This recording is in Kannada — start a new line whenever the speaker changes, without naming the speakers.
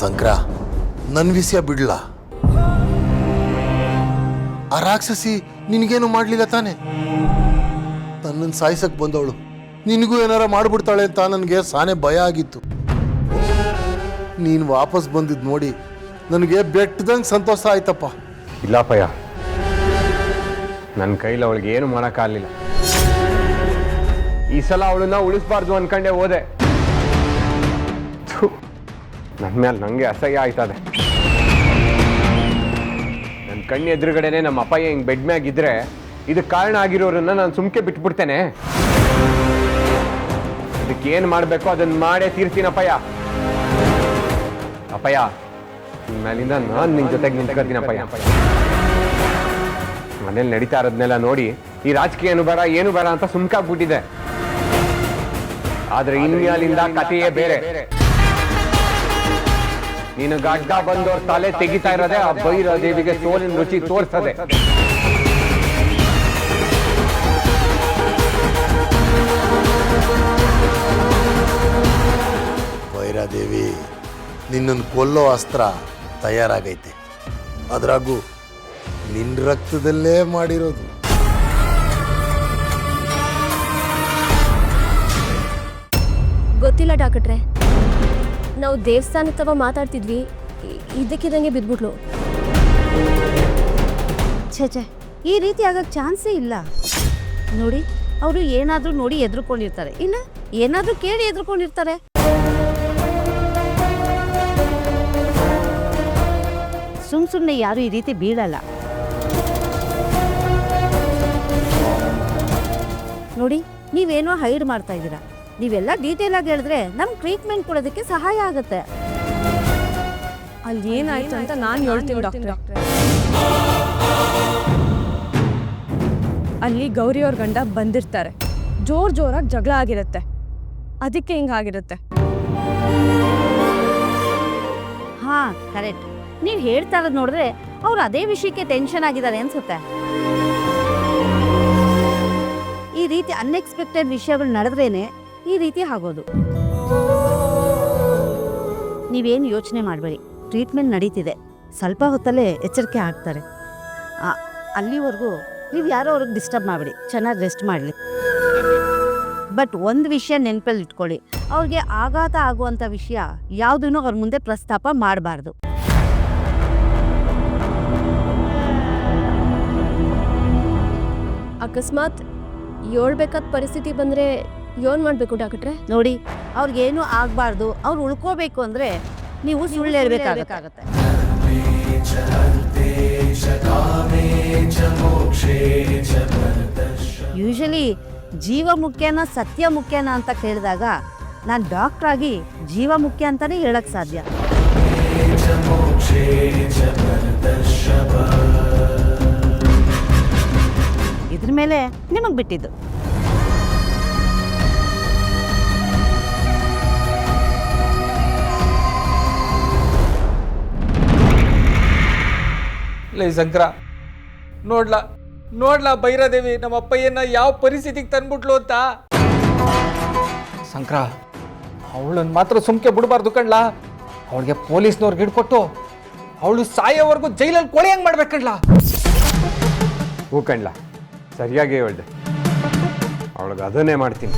ಸಂಕ್ರ ನನ್ನ ವಿಷಯ ಬಿಡ್ಲಾ. ಆ ರಾಕ್ಷಸಿ ನಿನಗೇನು ಮಾಡ್ಲಿಲ್ಲ ತಾನೆ? ನನ್ನನ್ನು ಸಾಯಿಸಕ್ ಬಂದವಳು. ನಿನಗೂ ಏನಾರ ಮಾಡ್ಬಿಡ್ತಾಳೆ ಅಂತ ನನಗೆ ಸಾನೆ ಭಯ ಆಗಿತ್ತು. ನೀನು ವಾಪಸ್ ಬಂದಿದ್ದು ನೋಡಿ ನನಗೆ ಬೆಟ್ಟದಂಗೆ ಸಂತೋಷ ಆಯ್ತಪ್ಪ.
ಇಲ್ಲ ಪಯ ನನ್ನ ಕೈಲಿ ಅವಳಿಗೆ ಏನು ಮಾಡೋಕ್ಕಾಗಲಿಲ್ಲ ಈ ಸಲ ಅವಳನ್ನ ಉಳಿಸ್ಬಾರ್ದು ಅನ್ಕಂಡೆ ಹೋದೆ. ನನ್ನ ಮೇಲೆ ನನಗೆ ಅಸಹ್ಯ ಆಯ್ತದೆ. ನನ್ನ ಕಣ್ಣು ಎದುರುಗಡೆನೆ ನಮ್ಮ ಅಪ್ಪಯ್ಯ ಹಿಂಗೆ ಬೆಡ್ ಮ್ಯಾಗಿದ್ರೆ ಇದಕ್ಕೆ ಕಾರಣ ಆಗಿರೋರನ್ನ ನಾನು ಸುಮ್ಕೆ ಬಿಟ್ಬಿಡ್ತೇನೆ. ಇದಕ್ಕೆ ಏನು ಮಾಡಬೇಕೋ ಅದನ್ನು ಮಾಡೇ ತೀರ್ತೀನಿ ಅಪ್ಪಯ್ಯ. ಅಪ್ಪಯ್ಯ ಮೇಲಿಂದ ನಾನು ನಿನ್ನ ಜೊತೆಗೆ ನಿಂತ್ಕೊತೀನಪ್ಪಯ್ಯ ಮನೇಲಿ ನಡೀತಾ ಇರೋದನ್ನೆಲ್ಲ ನೋಡಿ ಈ ರಾಜಕೀಯ ಏನು ಬೇಡ ಏನು ಬೇಡ ಅಂತ ಸುಮ್ಕಾಗ್ಬಿಟ್ಟಿದೆ. ಆದ್ರೆ ಇನ್ಮ್ಯಾಲಿಂದ ಕಥೆಯೇ ಬೇರೆ. ನೀನು ಗಡ್ಡ ಬಂದವ್ರ ತಲೆ ತೆಗಿತಾ ಇರೋದೆ ಆ ಬೈರ ದೇವಿಗೆ ಸೋಲಿನ ರುಚಿ ತೋರಿಸದೆ.
ಭೈರಾದೇವಿ ನಿನ್ನನ್ನು ಕೊಲ್ಲೋ ಅಸ್ತ್ರ ತಯಾರಾಗೈತೆ. ಅದ್ರಾಗೂ ನಿನ್ನ ರಕ್ತದಲ್ಲೇ ಮಾಡಿರೋದು.
ಗೊತ್ತಿಲ್ಲ ಡಾಕ್ಟ್ರೆ. ನಾವು ದೇವಸ್ಥಾನ ತವ ಮಾತಾಡ್ತಿದ್ವಿ ಇದಕ್ಕೆ ಇದ್ದಕ್ಕಿದ್ದಂಗೆ ಬಿದ್ಬಿಟ್ಲು.
ಛೇ ಛೇ, ಈ ರೀತಿ ಆಗಕ್ಕೆ ಚಾನ್ಸೇ ಇಲ್ಲ. ನೋಡಿ, ಅವರು ಏನಾದರೂ ನೋಡಿ ಎದ್ರುಕೊಂಡಿರ್ತಾರೆ. ಇಲ್ಲ, ಏನಾದರೂ ಕೇಳಿ ಎದ್ರುಕೊಂಡಿರ್ತಾರೆ. ಸುಮ್ ಸುಮ್ಮನೆ ಯಾರು ಈ ರೀತಿ ಬೀಳಲ್ಲ. ನೋಡಿ, ನೀವೇನೋ ಹೈಡ್ ಮಾಡ್ತಾ ಇದ್ದೀರಾ. ನೀವೆಲ್ಲ ಡೀಟೇಲ್ ಆಗಿ ಹೇಳಿದ್ರೆ ನಮ್ ಟ್ರೀಟ್ಮೆಂಟ್ ಕೊಡೋದಕ್ಕೆ ಸಹಾಯ ಆಗುತ್ತೆ.
ಅಲ್ಲಿ ಏನಾಯ್ತು ಅಂತ ನಾನು ಹೇಳ್ತೀನಿ ಡಾಕ್ಟರ್ ಅಲ್ಲಿ ಗೌರಿ ಅವ್ರ ಗಂಡ ಬಂದಿರ್ತಾರೆ. ಜೋರ್ ಜೋರಾಗಿ ಜಗಳ ಆಗಿರುತ್ತೆ. ಅದಕ್ಕೆ ಹಿಂಗಾಗಿರುತ್ತೆ
ಹಾ ಕರೆಕ್ಟ್ ನೀವು ಹೇಳ್ತಾ ಇರೋದು ನೋಡಿದ್ರೆ ಅವ್ರು ಅದೇ ವಿಷಯಕ್ಕೆ ಟೆನ್ಷನ್ ಆಗಿದ್ದಾರೆ ಅನ್ಸುತ್ತೆ. ಈ ರೀತಿ ಅನ್ಎಕ್ಸ್ಪೆಕ್ಟೆಡ್ ವಿಷಯಗಳು ನಡೆದ್ರೇನೆ ಈ ರೀತಿ ಆಗೋದು. ನೀವೇನು ಯೋಚನೆ ಮಾಡಬೇಡಿ. ಟ್ರೀಟ್ಮೆಂಟ್ ನಡೀತಿದೆ. ಸ್ವಲ್ಪ ಹೊತ್ತಲ್ಲೇ ಎಚ್ಚರಿಕೆ ಆಗ್ತಾರೆ. ಅಲ್ಲಿವರೆಗೂ ನೀವು ಯಾರೋ ಅವ್ರಿಗೆ ಡಿಸ್ಟರ್ಬ್ ಮಾಡಬೇಡಿ. ಚೆನ್ನಾಗಿ ರೆಸ್ಟ್ ಮಾಡಲಿ. ಬಟ್ ಒಂದು ವಿಷಯ ನೆನಪಲ್ಲಿ ಇಟ್ಕೊಳ್ಳಿ. ಅವ್ರಿಗೆ ಆಘಾತ ಆಗುವಂಥ ವಿಷಯ ಯಾವುದನ್ನು ಅವ್ರ ಮುಂದೆ ಪ್ರಸ್ತಾಪ ಮಾಡಬಾರ್ದು.
ಅಕಸ್ಮಾತ್ ಹೇಳ್ಬೇಕಾದ ಪರಿಸ್ಥಿತಿ ಬಂದ್ರೆ ಏನ್ ಮಾಡ್ಬೇಕು ಡಾಕ್ಟ್ರೆ?
ನೋಡಿ ಅವ್ರಿಗೇನು ಆಗಬಾರ್ದು ಅವ್ರು ಉಳ್ಕೋಬೇಕು ಅಂದರೆ ನೀವು ಸುಳ್ಳು ಹೇಳ್ಬೇಕಾಗತ್ತೆ. ಯೂಶಲಿ ಜೀವ ಮುಖ್ಯನ ಸತ್ಯ ಮುಖ್ಯನ ಅಂತ ಕೇಳಿದಾಗ ನಾನು ಡಾಕ್ಟ್ರಾಗಿ ಜೀವ ಮುಖ್ಯ ಅಂತಲೇ ಹೇಳಕ್ಕೆ ಸಾಧ್ಯ. ಇದ್ರ ಮೇಲೆ ನಿಮಗೆ ಬಿಟ್ಟಿದ್ದು.
ಲೈ ಶಂಕರ ನೋಡ್ಲಾ ನೋಡ್ಲಾ ಭೈರಾದೇವಿ ನಮ್ಮ ಅಪ್ಪಯ್ಯನ ಯಾವ ಪರಿಸ್ಥಿತಿಗೆ ತಂದ್ಬಿಟ್ಲು ಅಂತ. ಶಂಕರ ಅವಳನ್ನ ಮಾತ್ರ ಸುಮ್ಕೆ ಬಿಡಬಾರ್ದು ಕಣ್ಲಾ. ಅವಳಿಗೆ ಪೊಲೀಸ್ನವ್ರಿಗೆ ಹಿಡ್ಕೊಟ್ಟು ಅವಳು ಸಾಯೋವರೆಗೂ ಜೈಲಲ್ಲಿ ಕೊಳೆ ಹೆಂಗ್ ಮಾಡ್ಬೇಕಣ್ಲಾ
ಹೂ ಕಣ್ಲ, ಸರಿಯಾಗಿ ಹೇಳ್ದೆ. ಅವಳಿಗೆ ಅದನ್ನೇ ಮಾಡ್ತೀನಿ.